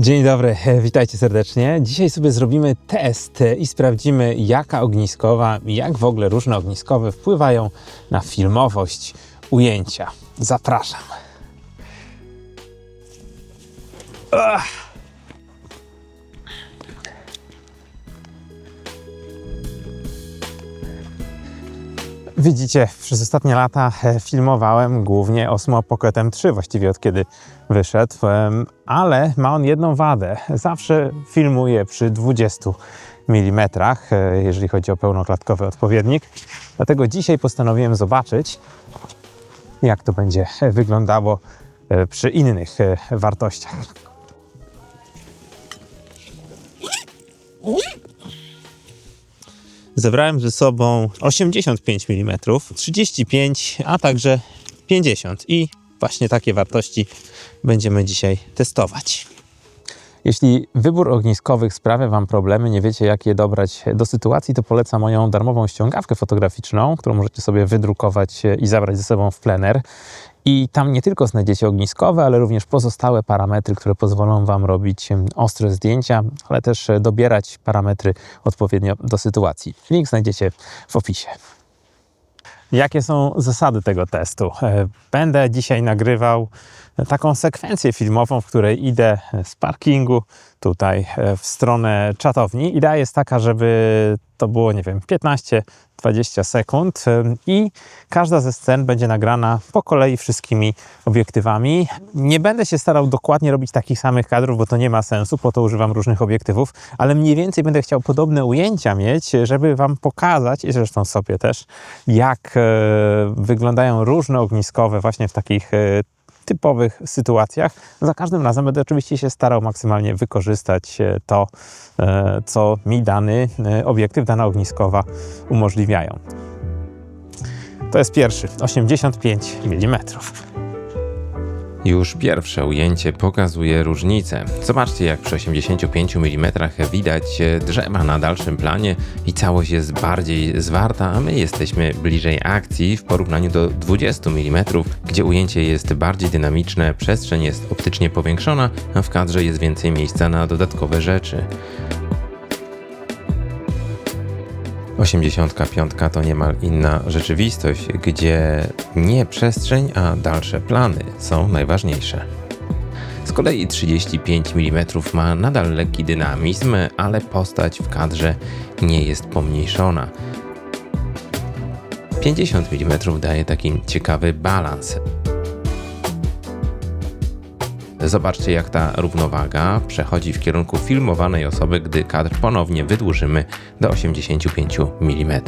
Dzień dobry, witajcie serdecznie. Dzisiaj sobie zrobimy test i sprawdzimy, jaka ogniskowa, jak w ogóle różne ogniskowe wpływają na filmowość ujęcia. Zapraszam. Widzicie, przez ostatnie lata e, filmowałem głównie Osmo Pocket M3, właściwie od kiedy wyszedł, ale ma on jedną wadę. Zawsze filmuję przy 20 mm, e, jeżeli chodzi o pełnoklatkowy odpowiednik. Dlatego dzisiaj postanowiłem zobaczyć, jak to będzie wyglądało e, przy innych wartościach. Zebrałem ze sobą 85 mm, 35, a także 50 i właśnie takie wartości będziemy dzisiaj testować. Jeśli wybór ogniskowych sprawia Wam problemy, nie wiecie jak je dobrać do sytuacji, to polecam moją darmową ściągawkę fotograficzną, którą możecie sobie wydrukować i zabrać ze sobą w plener. I tam nie tylko znajdziecie ogniskowe, ale również pozostałe parametry, które pozwolą Wam robić ostre zdjęcia, ale też e, dobierać parametry odpowiednio do sytuacji. Link znajdziecie w opisie. Jakie są zasady tego testu? E, Będę dzisiaj nagrywał taką sekwencję filmową, w której idę z parkingu tutaj e, w stronę czatowni. Idea jest taka, żeby to było, nie wiem, 15-20 sekund i każda ze scen będzie nagrana po kolei wszystkimi obiektywami. Nie będę się starał dokładnie robić takich samych kadrów, bo to nie ma sensu, po to używam różnych obiektywów, ale mniej więcej będę chciał podobne ujęcia mieć, żeby Wam pokazać, i zresztą sobie też, jak e, wyglądają różne ogniskowe właśnie w takich e, typowych sytuacjach. Za każdym razem będę oczywiście się starał maksymalnie wykorzystać e, to, e, co mi dany e, obiektyw, dana ogniskowa umożliwiają. To jest pierwszy, 85 mm. Już pierwsze ujęcie pokazuje różnicę. Zobaczcie, jak przy 85 mm widać e, drzewa na dalszym planie i całość jest bardziej zwarta, a my jesteśmy bliżej akcji w porównaniu do 20 mm, gdzie ujęcie jest bardziej dynamiczne, przestrzeń jest optycznie powiększona, a w kadrze jest więcej miejsca na dodatkowe rzeczy. 85 to niemal inna rzeczywistość, gdzie nie przestrzeń, a dalsze plany są najważniejsze. Z kolei 35 mm ma nadal lekki dynamizm, ale postać w kadrze nie jest pomniejszona. 50 mm daje taki ciekawy balans. Zobaczcie, jak ta równowaga przechodzi w kierunku filmowanej osoby, gdy kadr ponownie wydłużymy do 85 mm.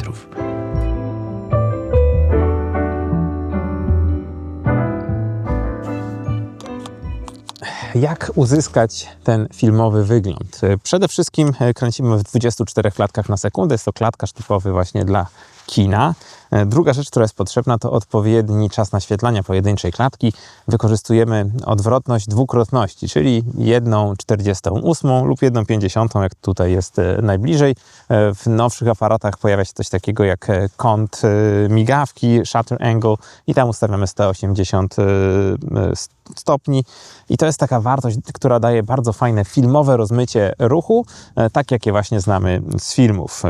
Jak uzyskać ten filmowy wygląd? Przede wszystkim kręcimy w 24 klatkach na sekundę. Jest to klatkarz typowy właśnie dla kina. E, Druga rzecz, która jest potrzebna, to odpowiedni czas naświetlania pojedynczej klatki. Wykorzystujemy odwrotność dwukrotności, czyli jedną 48 lub jedną 50, jak tutaj jest e, najbliżej. E, W nowszych aparatach pojawia się coś takiego jak kąt migawki, shutter angle i tam ustawiamy 180 e, e, stopni. I to jest taka wartość, która daje bardzo fajne filmowe rozmycie ruchu, tak jakie właśnie znamy z filmów.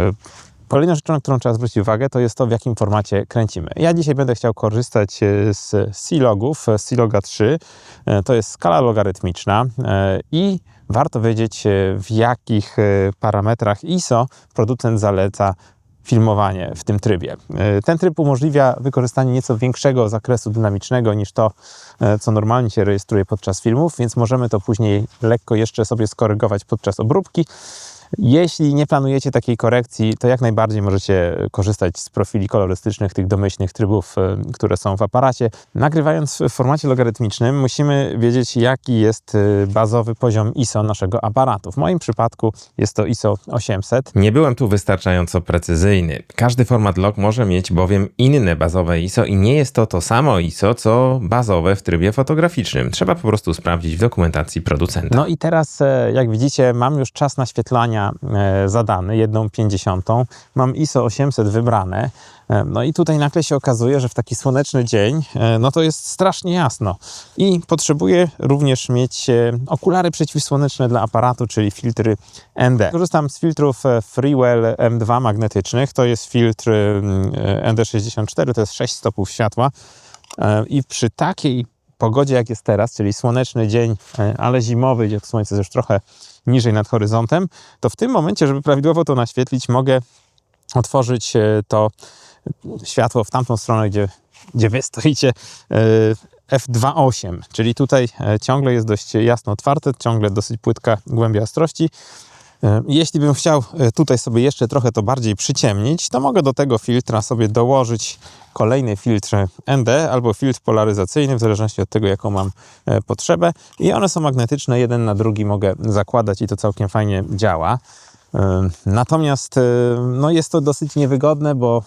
E, Kolejną rzeczą, na którą trzeba zwrócić uwagę, to jest to, w jakim formacie kręcimy. Ja dzisiaj będę chciał korzystać e, z C-logów, C-loga 3. E, To jest skala logarytmiczna e, i warto wiedzieć, e, w jakich e, parametrach ISO producent zaleca filmowanie w tym trybie. E, Ten tryb umożliwia wykorzystanie nieco większego zakresu dynamicznego niż to, e, co normalnie się rejestruje podczas filmów, więc możemy to później lekko jeszcze sobie skorygować podczas obróbki. Jeśli nie planujecie takiej korekcji, to jak najbardziej możecie korzystać z profili kolorystycznych, tych domyślnych trybów, e, które są w aparacie. Nagrywając w formacie logarytmicznym, musimy wiedzieć, jaki jest e, bazowy poziom ISO naszego aparatu. W moim przypadku jest to ISO 800. Nie byłem tu wystarczająco precyzyjny. Każdy format log może mieć bowiem inne bazowe ISO i nie jest to to samo ISO, co bazowe w trybie fotograficznym. Trzeba po prostu sprawdzić w dokumentacji producenta. No i teraz, e, jak widzicie, mam już czas naświetlania e, zadany, jedną pięćdziesiątą. Mam ISO 800 wybrane. E, No i tutaj nagle się okazuje, że w taki słoneczny dzień, e, no to jest strasznie jasno. I potrzebuję również mieć okulary przeciwsłoneczne dla aparatu, czyli filtry ND. Korzystam z filtrów Freewell M2 magnetycznych. To jest filtr mm, e, ND64, to jest 6 stopów światła. I przy takiej pogodzie, jak jest teraz, czyli słoneczny dzień, e, ale zimowy, gdzie słońce jest już trochę niżej nad horyzontem, to w tym momencie, żeby prawidłowo to naświetlić, mogę otworzyć e, to światło w tamtą stronę, gdzie, gdzie wy stoicie, e, f2.8, czyli tutaj ciągle jest dość jasno otwarte, ciągle dosyć płytka głębia ostrości. E, Jeśli bym chciał e, tutaj sobie jeszcze trochę to bardziej przyciemnić, to mogę do tego filtra sobie dołożyć kolejny filtr ND albo filtr polaryzacyjny, w zależności od tego, jaką mam e, potrzebę. I one są magnetyczne, jeden na drugi mogę zakładać i to całkiem fajnie działa. Natomiast no jest to dosyć niewygodne, bo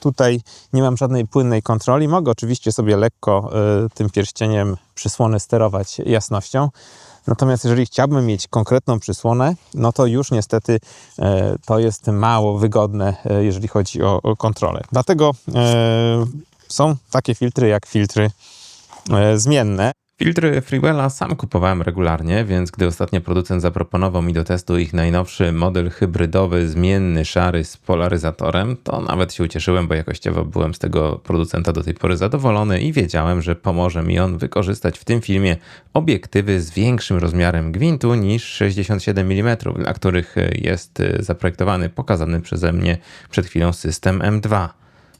tutaj nie mam żadnej płynnej kontroli. Mogę oczywiście sobie lekko tym pierścieniem przysłony sterować jasnością. Natomiast jeżeli chciałbym mieć konkretną przysłonę, no to już niestety e, to jest mało wygodne, e, jeżeli chodzi o, kontrolę. Dlatego e, są takie filtry jak filtry zmienne. Filtry Freewella sam kupowałem regularnie, więc gdy ostatnio producent zaproponował mi do testu ich najnowszy model hybrydowy, zmienny, szary z polaryzatorem, to nawet się ucieszyłem, bo jakościowo byłem z tego producenta do tej pory zadowolony i wiedziałem, że pomoże mi on wykorzystać w tym filmie obiektywy z większym rozmiarem gwintu niż 67 mm, dla których jest zaprojektowany, pokazany przeze mnie przed chwilą system M2.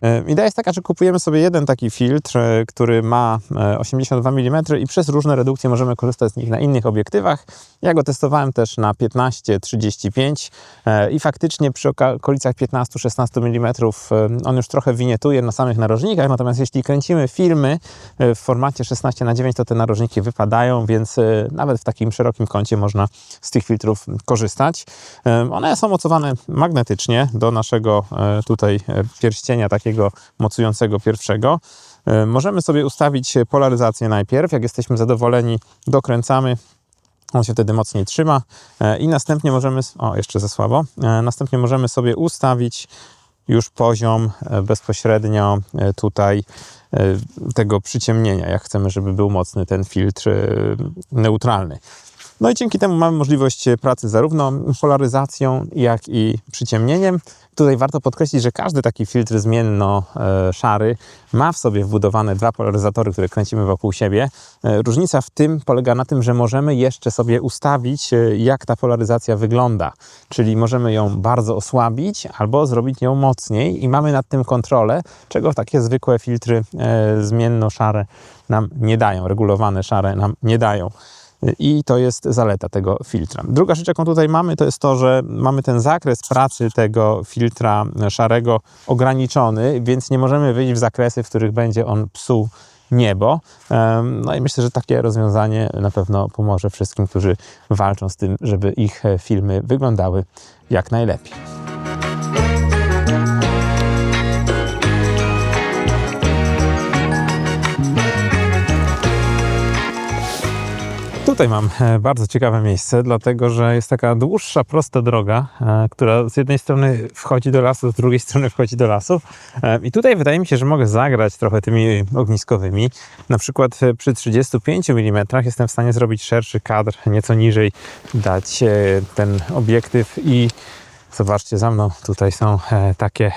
E, Idea jest taka, że kupujemy sobie jeden taki filtr, e, który ma e, 82 mm i przez różne redukcje możemy korzystać z nich na innych obiektywach. Ja go testowałem też na 15-35 e, i faktycznie przy okolicach 15-16 mm e, on już trochę winietuje na samych narożnikach, natomiast jeśli kręcimy filmy e, w formacie 16 na 9 to te narożniki wypadają, więc e, nawet w takim szerokim kącie można z tych filtrów korzystać. E, One są mocowane magnetycznie do naszego e, tutaj e, pierścienia takiego mocującego pierwszego. E, Możemy sobie ustawić polaryzację najpierw. Jak jesteśmy zadowoleni, dokręcamy. On się wtedy mocniej trzyma e, i następnie możemy, o jeszcze za słabo, E, następnie możemy sobie ustawić już poziom bezpośrednio tutaj tego przyciemnienia, jak chcemy, żeby był mocny ten filtr neutralny. No i dzięki temu mamy możliwość pracy zarówno polaryzacją, jak i przyciemnieniem. Tutaj warto podkreślić, że każdy taki filtr zmienno-szary ma w sobie wbudowane dwa polaryzatory, które kręcimy wokół siebie. E, Różnica w tym polega na tym, że możemy jeszcze sobie ustawić, e, jak ta polaryzacja wygląda. Czyli możemy ją bardzo osłabić albo zrobić ją mocniej i mamy nad tym kontrolę, czego takie zwykłe filtry e, zmienno-szare nam nie dają, regulowane szare nam nie dają. I to jest zaleta tego filtra. Druga rzecz, jaką tutaj mamy, to jest to, że mamy ten zakres pracy tego filtra szarego ograniczony, więc nie możemy wyjść w zakresy, w których będzie on psuł niebo. No i myślę, że takie rozwiązanie na pewno pomoże wszystkim, którzy walczą z tym, żeby ich filmy wyglądały jak najlepiej. Tutaj mam e, bardzo ciekawe miejsce, dlatego że jest taka dłuższa, prosta droga, e, która z jednej strony wchodzi do lasu, z drugiej strony wchodzi do lasu. E, I tutaj wydaje mi się, że mogę zagrać trochę tymi ogniskowymi. Na przykład przy 35 mm jestem w stanie zrobić szerszy kadr, nieco niżej dać ten obiektyw i zobaczcie za mną, tutaj są takie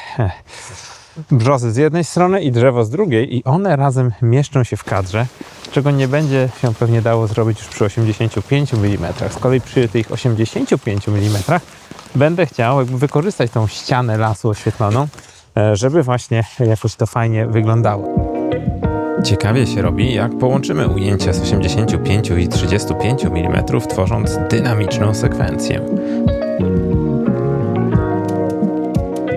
brzozy z jednej strony i drzewo z drugiej i one razem mieszczą się w kadrze, czego nie będzie się pewnie dało zrobić już przy 85 mm. Z kolei przy tych 85 mm będę chciał wykorzystać tą ścianę lasu oświetloną, e, żeby właśnie jakoś to fajnie wyglądało. Ciekawie się robi, jak połączymy ujęcia z 85 i 35 mm, tworząc dynamiczną sekwencję.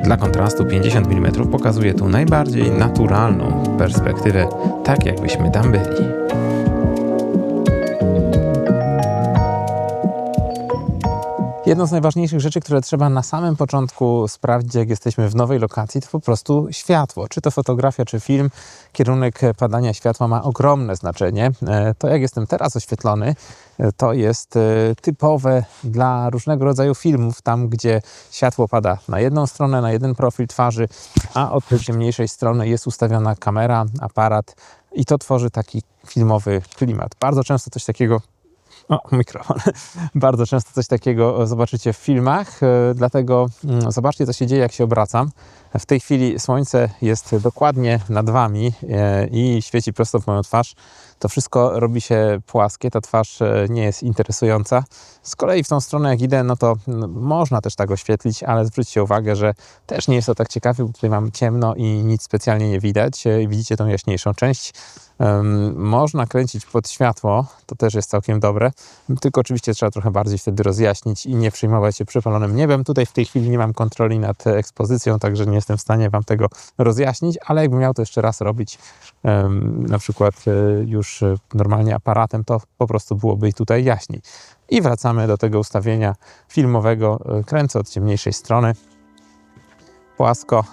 Dla kontrastu 50 mm pokazuje tu najbardziej naturalną perspektywę, tak jakbyśmy tam byli. Jedną z najważniejszych rzeczy, które trzeba na samym początku sprawdzić, jak jesteśmy w nowej lokacji, to po prostu światło. Czy to fotografia, czy film, kierunek padania światła ma ogromne znaczenie. E, To, jak jestem teraz oświetlony, e, to jest e, typowe dla różnego rodzaju filmów, tam gdzie światło pada na jedną stronę, na jeden profil twarzy, a od ciemniejszej strony jest ustawiona kamera, aparat i to tworzy taki filmowy klimat. Bardzo często coś takiego o, mikrofon. Bardzo często coś takiego zobaczycie w filmach, e, dlatego mm, zobaczcie, co się dzieje, jak się obracam. W tej chwili słońce jest dokładnie nad wami e, i świeci prosto w moją twarz. To wszystko robi się płaskie, ta twarz e, nie jest interesująca. Z kolei w tą stronę, jak idę, no to mm, można też tak oświetlić, ale zwróćcie uwagę, że też nie jest to tak ciekawe, bo tutaj mam ciemno i nic specjalnie nie widać. E, Widzicie tą jaśniejszą część. Można kręcić pod światło, to też jest całkiem dobre, tylko oczywiście trzeba trochę bardziej wtedy rozjaśnić i nie przejmować się przepalonym niebem. Tutaj w tej chwili nie mam kontroli nad ekspozycją, także nie jestem w stanie Wam tego rozjaśnić, ale jakbym miał to jeszcze raz robić, na przykład e, już normalnie aparatem, to po prostu byłoby tutaj jaśniej. I wracamy do tego ustawienia filmowego. E, Kręcę od ciemniejszej strony, płasko.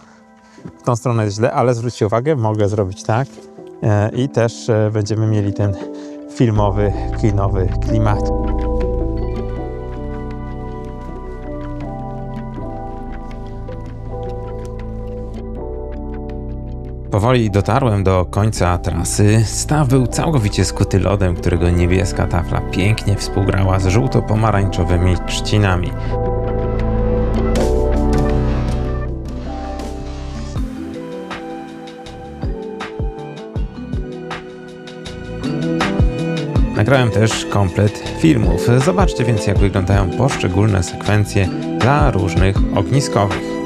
W tą stronę jest źle, ale zwróćcie uwagę, mogę zrobić tak. E, I też e, będziemy mieli ten filmowy, kinowy klimat. Powoli dotarłem do końca trasy. Staw był całkowicie skuty lodem, którego niebieska tafla pięknie współgrała z żółto-pomarańczowymi trzcinami. Nagrałem też komplet filmów. Zobaczcie więc, jak wyglądają poszczególne sekwencje dla różnych ogniskowych.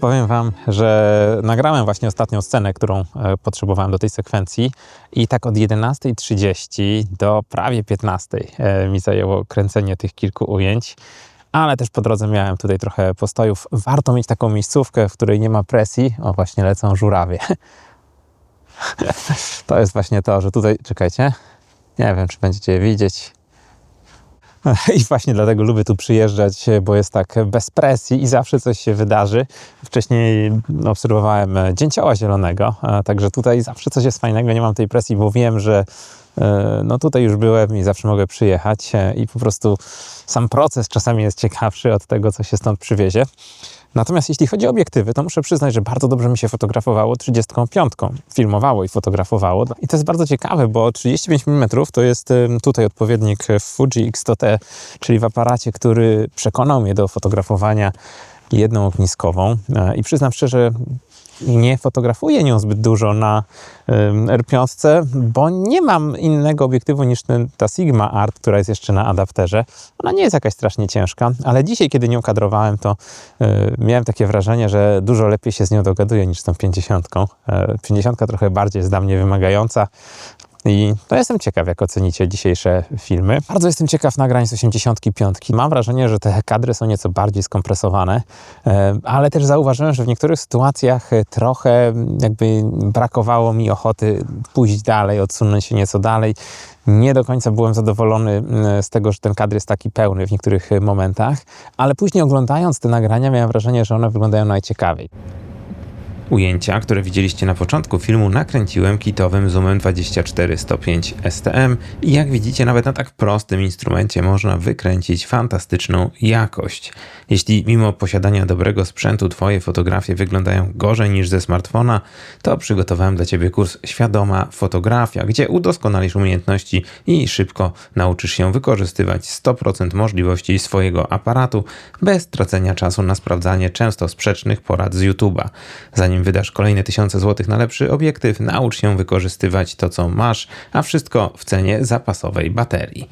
Powiem Wam, że nagrałem właśnie ostatnią scenę, którą e, potrzebowałem do tej sekwencji i tak od 11.30 do prawie 15.00 e, mi zajęło kręcenie tych kilku ujęć. Ale też po drodze miałem tutaj trochę postojów. Warto mieć taką miejscówkę, w której nie ma presji. O, właśnie lecą żurawie. To jest właśnie to, że tutaj, czekajcie, nie wiem, czy będziecie je widzieć. I właśnie dlatego lubię tu przyjeżdżać, bo jest tak bez presji i zawsze coś się wydarzy. Wcześniej obserwowałem e, dzięcioła zielonego, także tutaj zawsze coś jest fajnego, nie mam tej presji, bo wiem, że no tutaj już byłem i zawsze mogę przyjechać e, i po prostu sam proces czasami jest ciekawszy od tego, co się stąd przywiezie. Natomiast jeśli chodzi o obiektywy, to muszę przyznać, że bardzo dobrze mi się fotografowało 35. Filmowało i fotografowało. I to jest bardzo ciekawe, bo 35 mm to jest tutaj odpowiednik Fuji X100T, czyli w aparacie, który przekonał mnie do fotografowania jedną ogniskową. E, I przyznam szczerze, nie fotografuję nią zbyt dużo na ym, R5, bo nie mam innego obiektywu niż ten, ta Sigma Art, która jest jeszcze na adapterze. Ona nie jest jakaś strasznie ciężka, ale dzisiaj, kiedy nią kadrowałem, to y, miałem takie wrażenie, że dużo lepiej się z nią dogaduję niż z tą 50. E, 50 trochę bardziej jest dla mnie wymagająca. I to jestem ciekaw, jak ocenicie dzisiejsze filmy. Bardzo jestem ciekaw nagrań z 85. Mam wrażenie, że te kadry są nieco bardziej skompresowane, e, ale też zauważyłem, że w niektórych sytuacjach e, trochę jakby brakowało mi ochoty pójść dalej, odsunąć się nieco dalej. Nie do końca byłem zadowolony mm, z tego, że ten kadr jest taki pełny w niektórych e, momentach, ale później oglądając te nagrania miałem wrażenie, że one wyglądają najciekawiej. Ujęcia, które widzieliście na początku filmu, nakręciłem kitowym zoomem 24-105 STM i jak widzicie, nawet na tak prostym instrumencie można wykręcić fantastyczną jakość. Jeśli mimo posiadania dobrego sprzętu Twoje fotografie wyglądają gorzej niż ze smartfona, to przygotowałem dla Ciebie kurs Świadoma Fotografia, gdzie udoskonalisz umiejętności i szybko nauczysz się wykorzystywać 100% możliwości swojego aparatu bez tracenia czasu na sprawdzanie często sprzecznych porad z YouTube'a. Zanim wydasz kolejne tysiące złotych na lepszy obiektyw, naucz się wykorzystywać to, co masz, a wszystko w cenie zapasowej baterii.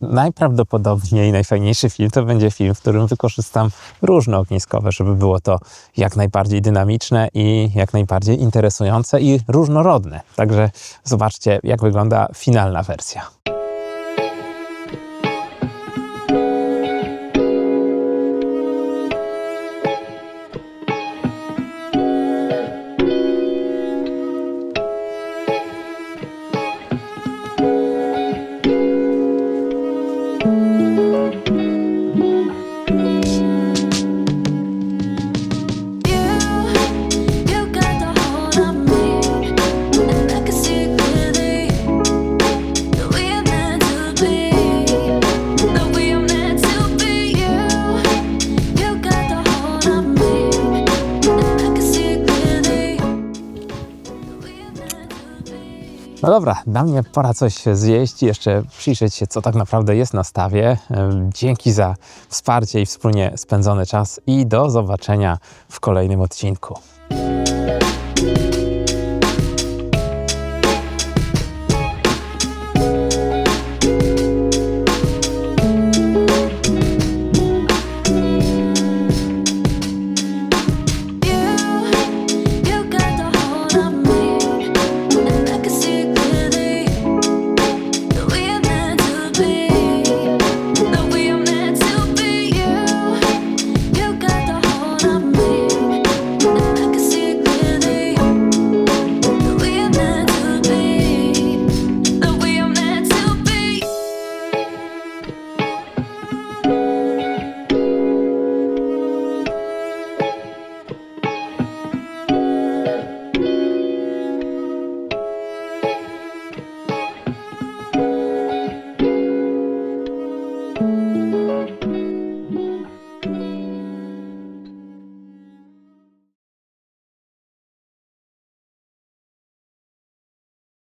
Najprawdopodobniej najfajniejszy film to będzie film, w którym wykorzystam różne ogniskowe, żeby było to jak najbardziej dynamiczne i jak najbardziej interesujące i różnorodne. Także zobaczcie, jak wygląda finalna wersja. No dobra, dla mnie pora coś zjeść i jeszcze przyjrzeć się, co tak naprawdę jest na stawie. Dzięki za wsparcie i wspólnie spędzony czas i do zobaczenia w kolejnym odcinku.